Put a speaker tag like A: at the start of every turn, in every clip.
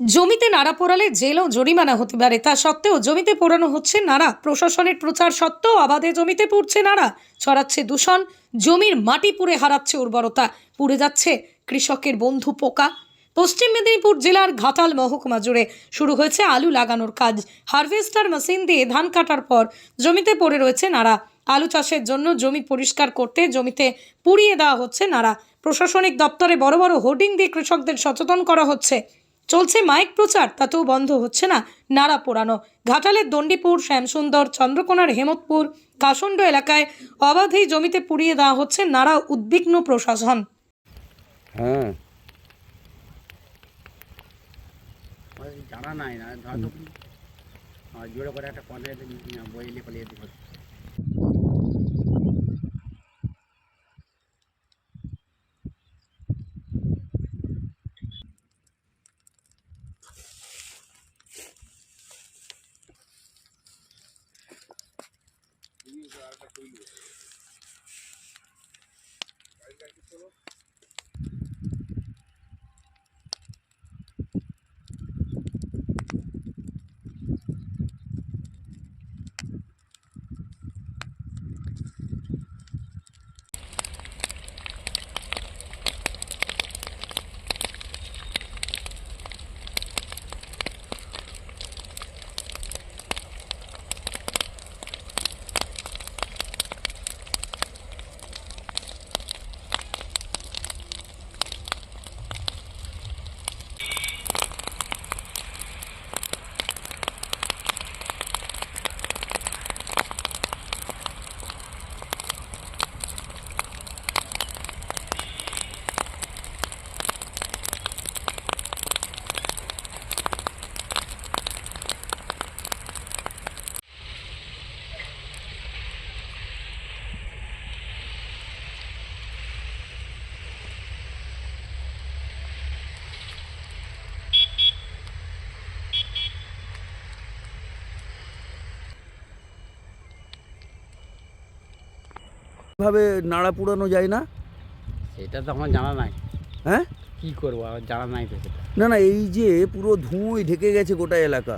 A: জমিতে নাড়া পোড়ালে জেল ও জরিমানা হতে পারে। তা সত্ত্বেও জমিতে পোড়ানো হচ্ছে নাড়া। প্রশাসনের প্রচার সত্ত্বেও আবাদে জমিতে পুড়ছে নাড়া। ছড়াচ্ছে দূষণ, জমির মাটি পুড়ে হারাচ্ছে উর্বরতা, পুড়ে যাচ্ছে কৃষকের বন্ধু পোকা। পশ্চিম মেদিনীপুর জেলার ঘাটাল মহকুমা জুড়ে শুরু হয়েছে আলু লাগানোর কাজ। হারভেস্টার মেশিন দিয়ে ধান কাটার পর জমিতে পড়ে রয়েছে নাড়া। আলু চাষের জন্য জমি পরিষ্কার করতে জমিতে পুড়িয়ে দেওয়া হচ্ছে নাড়া। প্রশাসনিক দপ্তরে বড় বড় হোর্ডিং দিয়ে কৃষকদের সচেতন করা হচ্ছে। চলছে মাইক প্রচার তাতেও বন্ধ হচ্ছে না নাড়া পোড়ানো। ঘাটালের দণ্ডিপুর শ্যামসুন্দর চন্দ্রকোনার হেমতপুর কাসন্ড এলাকায় অবাধেই জমিতে পুড়িয়ে দেওয়া হচ্ছে নাড়া উদ্বিগ্ন প্রশাসন।
B: হ্যাঁ।
C: জানা নাই না জোরে করে একটা কলে বই লিখে for you.
B: ভাবে নাড়া পুড়ানো যায় না?
C: সেটা তো আমার জানা নাই।
B: হ্যাঁ?
C: কি করব? আমার জানা নাই তো সেটা।
B: না না এই যে পুরো ধুঁই ঢেকে গেছে গোটা এলাকা।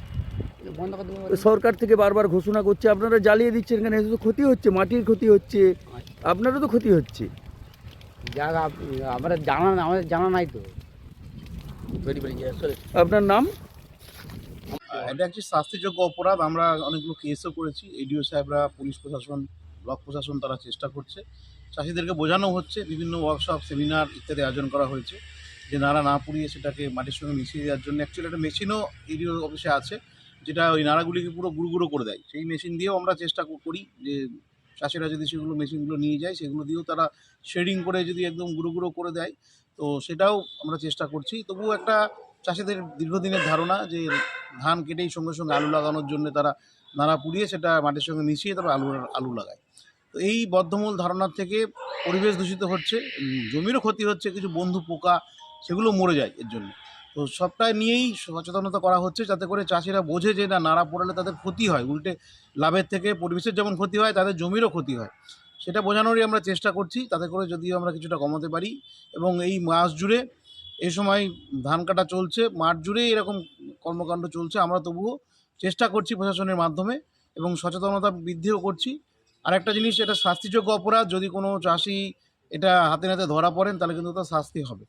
B: সরকার থেকে বারবার ঘোষণা করছে আপনারা জ্বালিয়ে দিচ্ছেন কেন এতে তো ক্ষতি হচ্ছে মাটির ক্ষতি হচ্ছে। আপনারও তো ক্ষতি হচ্ছে।
C: যাক আপ- জানা না আমাদের জানা নাই তো।
B: আপনার নাম?
D: এটা একটি শাস্তিযোগ্য অপরাধ আমরা অনেকগুলো কেসও করেছি এডিও সাহেবরা পুলিশ প্রশাসন ব্লক প্রশাসন তারা চেষ্টা করছে। চাষিদেরকে বোঝানো হচ্ছে, বিভিন্ন ওয়ার্কশপ সেমিনার ইত্যাদি আয়োজন করা হয়েছে। যে নাড়া না পুড়িয়ে সেটাকে মাটির সঙ্গে মিশিয়ে দেওয়ার জন্য অ্যাকচুয়ালি একটা মেশিনও এডিও অফিসে আছে, যেটা ওই নাড়াগুলিকে পুরো গুঁড়ো গুঁড়ো করে দেয়। সেই মেশিন দিয়েও আমরা চেষ্টা করি যে চাষিরা যদি সেগুলো মেশিনগুলো নিয়ে যায়, সেগুলো দিয়েও তারা শেডিং করে যদি একদম গুঁড়ো গুঁড়ো করে দেয়, তো সেটাও আমরা চেষ্টা করছি। তবুও একটা চাষিদের দীর্ঘদিনের ধারণা যে ধান কেটেই সঙ্গে সঙ্গে আলু লাগানোর জন্য তারা নাড়া পুড়িয়ে সেটা মাটির সঙ্গে মিশিয়ে তারপর আলু আলু লাগায়। তো এই বদ্ধমূল ধারণার থেকে পরিবেশ দূষিত হচ্ছে জমিরও ক্ষতি হচ্ছে, কিছু বন্ধু পোকা সেগুলো মরে যায় এর জন্য। তো সবটা নিয়েই সচেতনতা করা হচ্ছে যাতে করে চাষিরা বোঝে যে না, নাড়া পোড়ালে তাদের ক্ষতি হয়, উল্টে লাভের থেকে পরিবেশের যেমন ক্ষতি হয়, তাদের জমিরও ক্ষতি হয়। সেটা বোঝানোরই আমরা চেষ্টা করছি, তাতে করে যদিও আমরা কিছুটা কমাতে পারি এবং এই মাস জুড়ে এই সময় ধান কাটা চলছে, মাঠ জুড়েই এরকম কর্মকাণ্ড চলছে। আমরা তবুও চেষ্টা করছি প্রশাসনের মাধ্যমে এবং সচেতনতা বৃদ্ধিও করছি। আর একটা জিনিস, এটা শাস্তিযোগ্য অপরাধ। যদি কোনো চাষি এটা হাতে নাতে ধরা পড়েন, তাহলে কিন্তু তার শাস্তি হবে।